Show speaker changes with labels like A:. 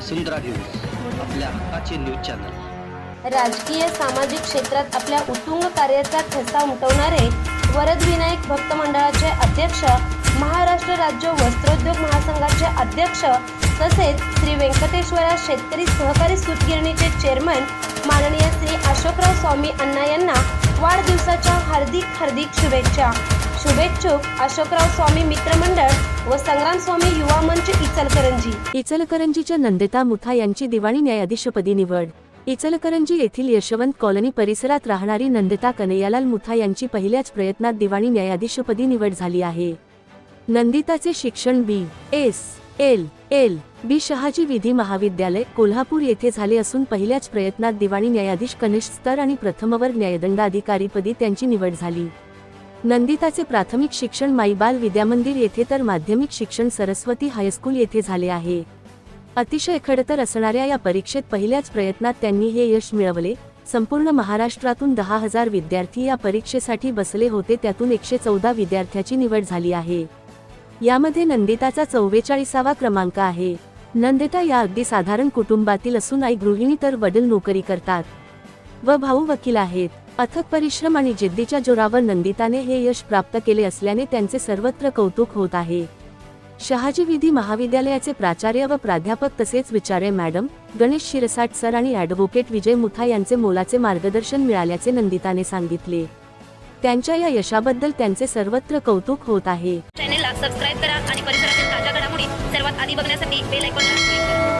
A: वसुंधरा news आपल्या हक्काचे news channel.
B: राजकीय सामाजिक क्षेत्रात आपल्या उत्तुंग कार्याचा ठसा उमटवणारे वरद विनायक भक्त मंडळाचे अध्यक्ष महाराष्ट्र राज्य वस्त्रोद्योग महासंघाचे अध्यक्ष तसेच श्री व्यंकटेश्वरा शेतकरी सहकारी सूतगिरणीचे चेअरमन माननीय श्री अशोकराव स्वामी अण्णा यांना वाढदिवसाच्या हार्दिक हार्दिक शुभेच्छा. शुभेच्छुक अशोकराव स्वामी मित्रमंडळ संग्रामस्वामी युवा मंच इचलकरंजी.
C: इचलकरंजीच्या नंदिता मुथा यांची दिवाणी न्यायाधीशपदी निवड. इचलकरंजी येथील यशवंत कॉलनी परिसरात राहणारी नंदिता कनैयालाल मुथा यांची पहिल्याच प्रयत्नात दिवाणी न्यायाधीशपदी निवड झाली आहे. नंदिताचे शिक्षण B. S. L. L. B. Shahaji विधी महाविद्यालय कोल्हापूर येथे झाले असून पहिल्याच प्रयत्नात दिवाणी न्यायाधीश कनिष्ठ स्तर आणि प्रथमवर्ग न्यायदंडाधिकारीपदी त्यांची निवड झाली. नंदिताचे प्राथमिक शिक्षण माईबाल विद्यामंदिर येथे तर माध्यमिक शिक्षण सरस्वती हायस्कूल येथे झाले आहे. अतिशय खडतर असणाऱ्या या परीक्षेत पहिल्याच प्रयत्नात त्यांनी हे यश मिळवले. संपूर्ण महाराष्ट्रातून दहा हजार विद्यार्थी या परीक्षेसाठी बसले होते त्यातून एकशे चौदा विद्यार्थ्याची निवड झाली आहे. यामध्ये नंदिताचा चौवेचाळीसावा क्रमांक आहे. नंदिता या अगदी साधारण कुटुंबातील असून आई गृहिणी तर वडील नोकरी करतात व भाऊ वकील आहेत. अथक परिश्रम आणि जिद्दीच्या जोरावर नंदिताने हे यश प्राप्त केले असल्याने त्यांचे सर्वत्र कौतुक होत आहे. शहाजी विधी महाविद्यालयाचे प्राचार्य व प्राध्यापक तसेच विचारे मॅडम गणेश शिरसाट सर आणि ॲडव्होकेट विजय मुथा यांचे मोलाचे मार्गदर्शन मिळाल्याचे नंदिताने सांगितले. त्यांच्या या यशाबद्दल त्यांचे सर्वत्र कौतुक होत आहे.
D: चॅनेलला सबस्क्राईब करा आणि परिसरातील ताज्या घडामोडी सर्वात आधी बघण्यासाठी बेल आयकॉन